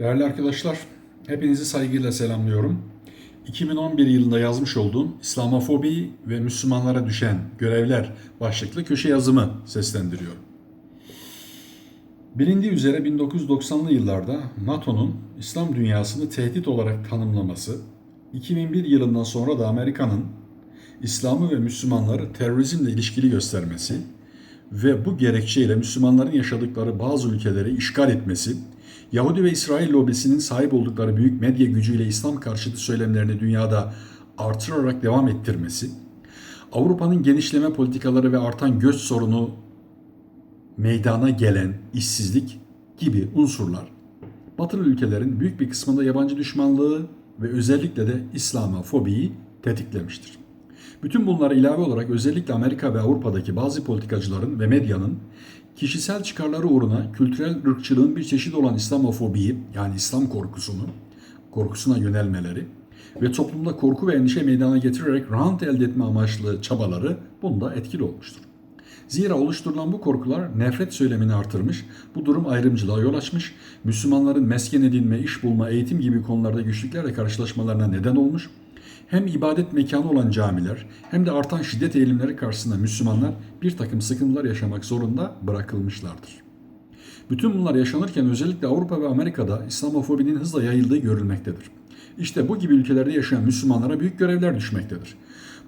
Değerli arkadaşlar, hepinizi saygıyla selamlıyorum. 2011 yılında yazmış olduğum İslamofobi ve Müslümanlara düşen görevler başlıklı köşe yazımı seslendiriyorum. Bilindiği üzere 1990'lı yıllarda NATO'nun İslam dünyasını tehdit olarak tanımlaması, 2001 yılından sonra da Amerika'nın İslam'ı ve Müslümanları terörizmle ilişkili göstermesi ve bu gerekçeyle Müslümanların yaşadıkları bazı ülkeleri işgal etmesi, Yahudi ve İsrail lobisinin sahip oldukları büyük medya gücüyle İslam karşıtı söylemlerini dünyada artırarak devam ettirmesi, Avrupa'nın genişleme politikaları ve artan göç sorunu meydana gelen işsizlik gibi unsurlar Batılı ülkelerin büyük bir kısmında yabancı düşmanlığı ve özellikle de İslamofobiyi tetiklemiştir. Bütün bunlara ilave olarak özellikle Amerika ve Avrupa'daki bazı politikacıların ve medyanın kişisel çıkarları uğruna kültürel ırkçılığın bir çeşidi olan İslamofobiyi yani İslam korkusunu, korkusuna yönelmeleri ve toplumda korku ve endişe meydana getirerek rant elde etme amaçlı çabaları bunda etkili olmuştur. Zira oluşturulan bu korkular nefret söylemini artırmış, bu durum ayrımcılığa yol açmış, Müslümanların mesken edinme, iş bulma, eğitim gibi konularda güçlüklerle karşılaşmalarına neden olmuş, hem ibadet mekanı olan camiler hem de artan şiddet eğilimleri karşısında Müslümanlar bir takım sıkıntılar yaşamak zorunda bırakılmışlardır. Bütün bunlar yaşanırken özellikle Avrupa ve Amerika'da İslamofobinin hızla yayıldığı görülmektedir. İşte bu gibi ülkelerde yaşayan Müslümanlara büyük görevler düşmektedir.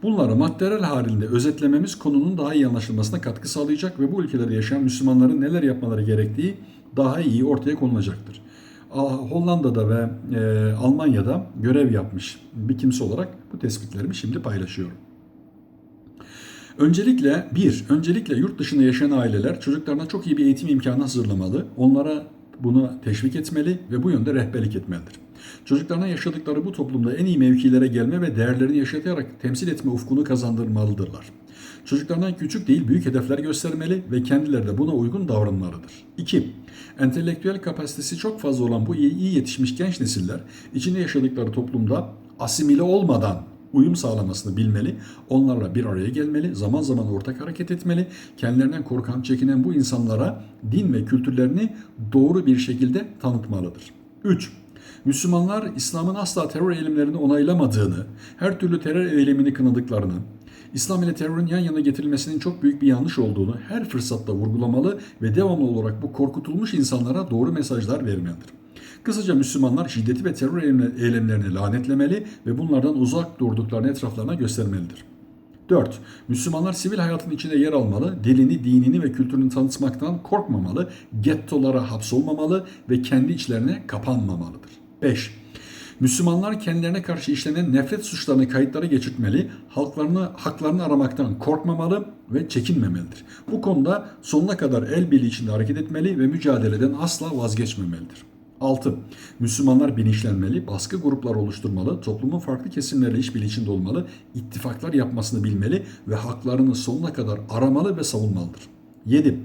Bunları maddeler halinde özetlememiz konunun daha iyi anlaşılmasına katkı sağlayacak ve bu ülkelerde yaşayan Müslümanların neler yapmaları gerektiği daha iyi ortaya konulacaktır. Hollanda'da ve e, Almanya'da görev yapmış bir kimse olarak bu tespitlerimi şimdi paylaşıyorum. Öncelikle bir, öncelikle yurt dışında yaşayan aileler çocuklarına çok iyi bir eğitim imkanı hazırlamalı. Onlara bunu teşvik etmeli ve bu yönde rehberlik etmelidir. Çocuklarına yaşadıkları bu toplumda en iyi mevkilere gelme ve değerlerini yaşatarak temsil etme ufkunu kazandırmalıdırlar. Çocuklarına küçük değil büyük hedefler göstermeli ve kendileri de buna uygun davranmalıdır. 2. Entelektüel kapasitesi çok fazla olan bu iyi yetişmiş genç nesiller içinde yaşadıkları toplumda asimile olmadan uyum sağlamasını bilmeli, onlarla bir araya gelmeli, zaman zaman ortak hareket etmeli, kendilerinden korkan, çekinen bu insanlara din ve kültürlerini doğru bir şekilde tanıtmalıdır. 3. Müslümanlar İslam'ın asla terör eylemlerini onaylamadığını, her türlü terör eylemini kınadıklarını, İslam ile terörün yan yana getirilmesinin çok büyük bir yanlış olduğunu her fırsatta vurgulamalı ve devamlı olarak bu korkutulmuş insanlara doğru mesajlar vermelidir. Kısaca Müslümanlar şiddeti ve terör eylemlerini lanetlemeli ve bunlardan uzak durduklarını etraflarına göstermelidir. 4. Müslümanlar sivil hayatın içinde yer almalı, dilini, dinini ve kültürünü tanıtmaktan korkmamalı, gettolara hapsolmamalı ve kendi içlerine kapanmamalıdır. 5. Müslümanlar kendilerine karşı işlenen nefret suçlarını kayıtlara geçirtmeli, halklarını, haklarını aramaktan korkmamalı ve çekinmemelidir. Bu konuda sonuna kadar el birliği içinde hareket etmeli ve mücadeleden asla vazgeçmemelidir. 6. Müslümanlar bilinçlenmeli, baskı grupları oluşturmalı, toplumun farklı kesimlerle işbirliği içinde olmalı, ittifaklar yapmasını bilmeli ve haklarını sonuna kadar aramalı ve savunmalıdır. 7.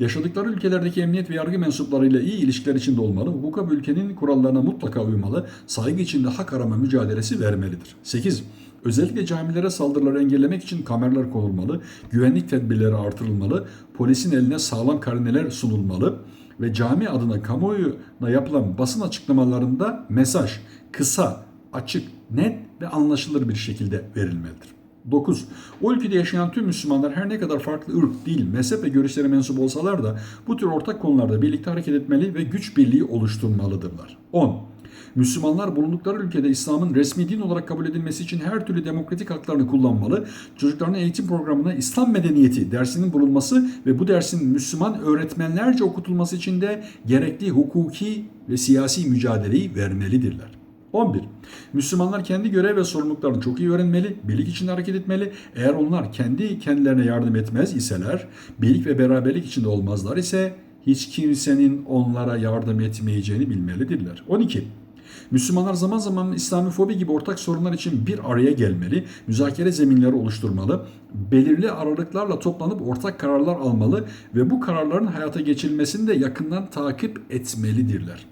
Yaşadıkları ülkelerdeki emniyet ve yargı mensuplarıyla iyi ilişkiler içinde olmalı, hukuka ve ülkenin kurallarına mutlaka uymalı, saygı içinde hak arama mücadelesi vermelidir. 8. Özellikle camilere saldırıları engellemek için kameralar konulmalı, güvenlik tedbirleri artırılmalı, polisin eline sağlam karineler sunulmalı ve cami adına kamuoyuna yapılan basın açıklamalarında mesaj kısa, açık, net ve anlaşılır bir şekilde verilmelidir. 9. O ülkede yaşayan tüm Müslümanlar her ne kadar farklı ırk, dil, mezhep ve görüşlere mensup olsalar da bu tür ortak konularda birlikte hareket etmeli ve güç birliği oluşturmalıdırlar. 10. Müslümanlar bulundukları ülkede İslam'ın resmi din olarak kabul edilmesi için her türlü demokratik haklarını kullanmalı, çocuklarının eğitim programına İslam medeniyeti dersinin bulunması ve bu dersin Müslüman öğretmenlerce okutulması için de gerekli hukuki ve siyasi mücadeleyi vermelidirler. 11. Müslümanlar kendi görev ve sorumluluklarını çok iyi öğrenmeli, birlik içinde hareket etmeli. Eğer onlar kendi kendilerine yardım etmez iseler, birlik ve beraberlik içinde olmazlar ise hiç kimsenin onlara yardım etmeyeceğini bilmelidirler. 12. Müslümanlar zaman zaman İslamifobi gibi ortak sorunlar için bir araya gelmeli, müzakere zeminleri oluşturmalı, belirli aralıklarla toplanıp ortak kararlar almalı ve bu kararların hayata geçirilmesini de yakından takip etmelidirler.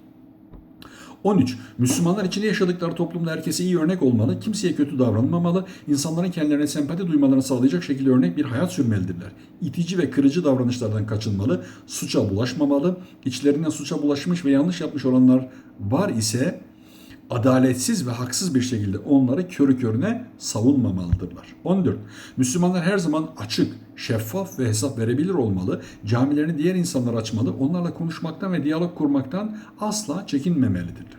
13. Müslümanlar içinde yaşadıkları toplumda herkese iyi örnek olmalı, kimseye kötü davranmamalı, insanların kendilerine sempati duymalarını sağlayacak şekilde örnek bir hayat sürmelidirler. İtici ve kırıcı davranışlardan kaçınmalı, suça bulaşmamalı, içlerinden suça bulaşmış ve yanlış yapmış olanlar var ise adaletsiz ve haksız bir şekilde onları körü körüne savunmamalıdırlar. 14. Müslümanlar her zaman açık, şeffaf ve hesap verebilir olmalı. Camilerini diğer insanlar açmalı. Onlarla konuşmaktan ve diyalog kurmaktan asla çekinmemelidirler.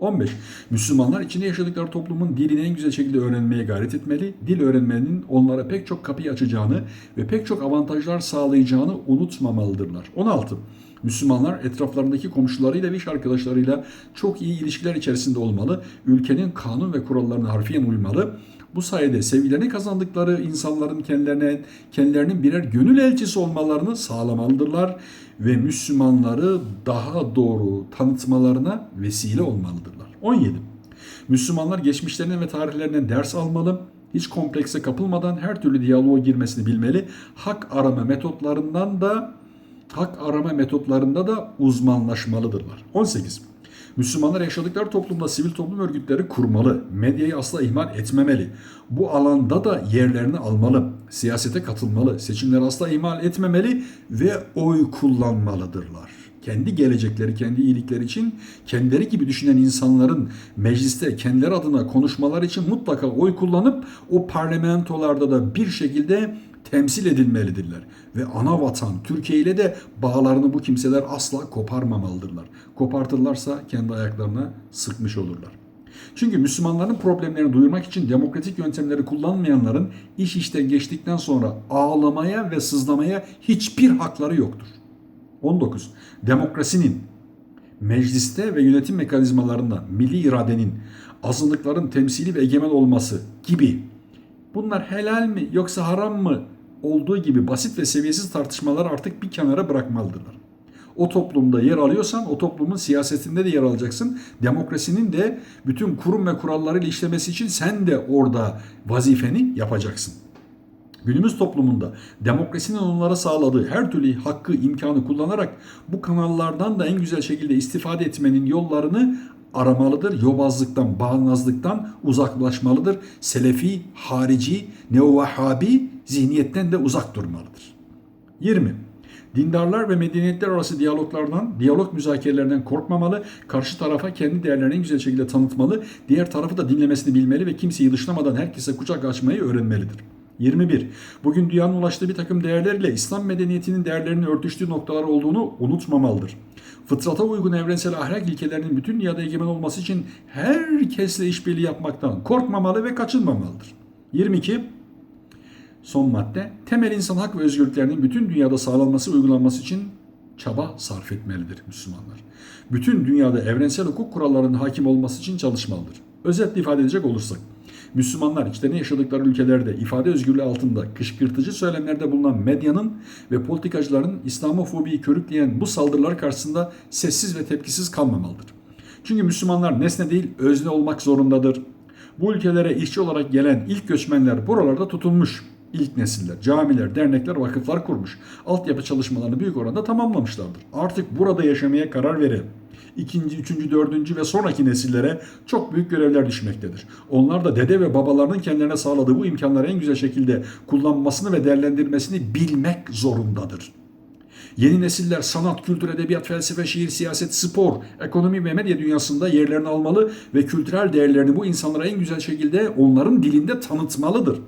15. Müslümanlar içinde yaşadıkları toplumun dilini en güzel şekilde öğrenmeye gayret etmeli. Dil öğrenmenin onlara pek çok kapıyı açacağını ve pek çok avantajlar sağlayacağını unutmamalıdırlar. 16. Müslümanlar etraflarındaki komşularıyla ve iş arkadaşlarıyla çok iyi ilişkiler içerisinde olmalı. Ülkenin kanun ve kurallarına harfiyen uymalı. Bu sayede sevgilerini kazandıkları insanların kendilerine kendilerinin birer gönül elçisi olmalarını sağlamalıdırlar ve Müslümanları daha doğru tanıtmalarına vesile olmalıdırlar. 17. Müslümanlar geçmişlerinden ve tarihlerinden ders almalı. Hiç komplekse kapılmadan her türlü diyaloğa girmesini bilmeli. Hak arama metotlarından da hak arama metotlarında da uzmanlaşmalıdırlar. 18. Müslümanlar yaşadıkları toplumda sivil toplum örgütleri kurmalı. Medyayı asla ihmal etmemeli. Bu alanda da yerlerini almalı. Siyasete katılmalı. Seçimleri asla ihmal etmemeli ve oy kullanmalıdırlar. Kendi gelecekleri, kendi iyilikleri için kendileri gibi düşünen insanların mecliste kendileri adına konuşmalar için mutlaka oy kullanıp o parlamentolarda da bir şekilde temsil edilmelidirler. Ve ana vatan Türkiye ile de bağlarını bu kimseler asla koparmamalıdırlar. Kopartırlarsa kendi ayaklarına sıkmış olurlar. Çünkü Müslümanların problemlerini duyurmak için demokratik yöntemleri kullanmayanların iş işten geçtikten sonra ağlamaya ve sızlamaya hiçbir hakları yoktur. 19. Demokrasinin mecliste ve yönetim mekanizmalarında milli iradenin, azınlıkların temsili ve egemen olması gibi bunlar helal mi yoksa haram mı olduğu gibi basit ve seviyesiz tartışmalar artık bir kenara bırakmalıdırlar. O toplumda yer alıyorsan o toplumun siyasetinde de yer alacaksın. Demokrasinin de bütün kurum ve kurallarıyla işlemesi için sen de orada vazifeni yapacaksın. Günümüz toplumunda demokrasinin onlara sağladığı her türlü hakkı, imkanı kullanarak bu kanallardan da en güzel şekilde istifade etmenin yollarını aramalıdır. Yobazlıktan, bağnazlıktan uzaklaşmalıdır. Selefi, harici, neovahhabi zihniyetten de uzak durmalıdır. 20. Dindarlar ve medeniyetler arası diyaloglardan, diyalog müzakerelerinden korkmamalı, karşı tarafa kendi değerlerini en güzel şekilde tanıtmalı, diğer tarafı da dinlemesini bilmeli ve kimseyi dışlamadan herkese kucak açmayı öğrenmelidir. 21. Bugün dünyanın ulaştığı bir takım değerlerle İslam medeniyetinin değerlerinin örtüştüğü noktalar olduğunu unutmamalıdır. Fıtrata uygun evrensel ahlak ilkelerinin bütün dünyada egemen olması için herkesle işbirliği yapmaktan korkmamalı ve kaçınmamalıdır. 22. Son madde, temel insan hak ve özgürlüklerinin bütün dünyada sağlanması ve uygulanması için çaba sarf etmelidir Müslümanlar. Bütün dünyada evrensel hukuk kurallarının hakim olması için çalışmalıdır. Özetle ifade edecek olursak, Müslümanlar içlerine yaşadıkları ülkelerde ifade özgürlüğü altında kışkırtıcı söylemlerde bulunan medyanın ve politikacıların İslamofobiyi körükleyen bu saldırılar karşısında sessiz ve tepkisiz kalmamalıdır. Çünkü Müslümanlar nesne değil özne olmak zorundadır. Bu ülkelere işçi olarak gelen ilk göçmenler buralarda tutulmuş. İlk nesiller, camiler, dernekler, vakıflar kurmuş. Altyapı çalışmalarını büyük oranda tamamlamışlardır. Artık burada yaşamaya karar veren, ikinci, üçüncü, dördüncü ve sonraki nesillere çok büyük görevler düşmektedir. Onlar da dede ve babalarının kendilerine sağladığı bu imkanları en güzel şekilde kullanmasını ve değerlendirmesini bilmek zorundadır. Yeni nesiller sanat, kültür, edebiyat, felsefe, şiir, siyaset, spor, ekonomi ve medya dünyasında yerlerini almalı ve kültürel değerlerini bu insanlara en güzel şekilde onların dilinde tanıtmalıdır.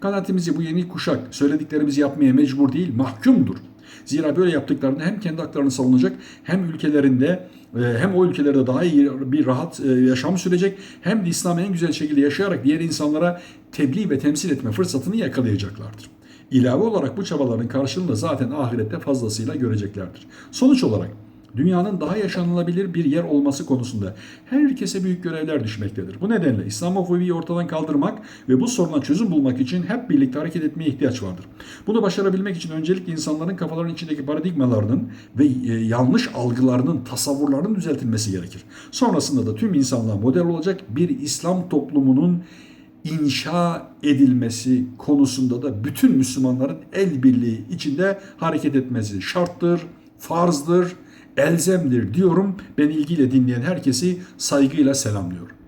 Kanaatimizi bu yeni kuşak söylediklerimizi yapmaya mecbur değil, mahkumdur. Zira böyle yaptıklarında hem kendi haklarını savunacak hem ülkelerinde e, hem o ülkelerde daha iyi bir rahat e, yaşam sürecek hem de İslam'ı en güzel şekilde yaşayarak diğer insanlara tebliğ ve temsil etme fırsatını yakalayacaklardır. İlave olarak bu çabaların karşılığını zaten ahirette fazlasıyla göreceklerdir. Sonuç olarak dünyanın daha yaşanılabilir bir yer olması konusunda herkese büyük görevler düşmektedir. Bu nedenle İslamofobiyi ortadan kaldırmak ve bu soruna çözüm bulmak için hep birlikte hareket etmeye ihtiyaç vardır. Bunu başarabilmek için öncelikle insanların kafalarının içindeki paradigmalarının ve e, yanlış algılarının, tasavvurlarının düzeltilmesi gerekir. Sonrasında da tüm insanlığa model olacak bir İslam toplumunun inşa edilmesi konusunda da bütün Müslümanların el birliği içinde hareket etmesi şarttır, farzdır, elzemdir diyorum. Beni ilgiyle dinleyen herkesi saygıyla selamlıyorum.